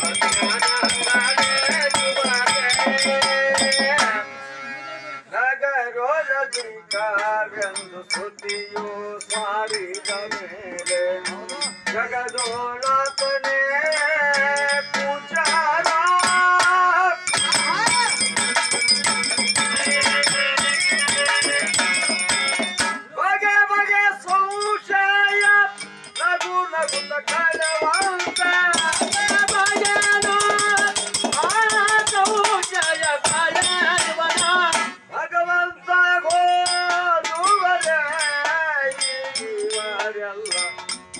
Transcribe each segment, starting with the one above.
Gracias.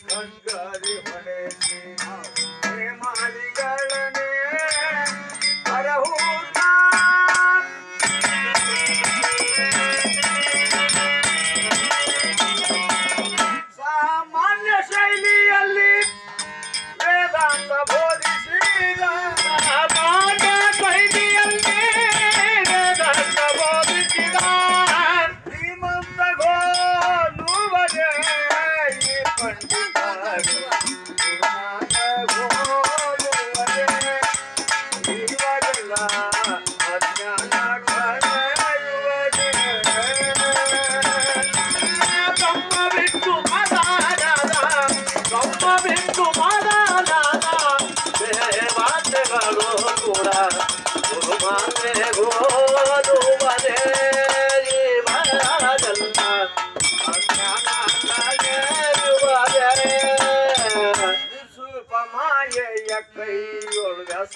Good.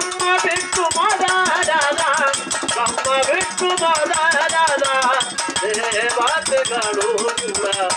కమ్మ బిట్టు మదాదా కమ్మ బిట్టు మదాదా దేవాతగడు కూడా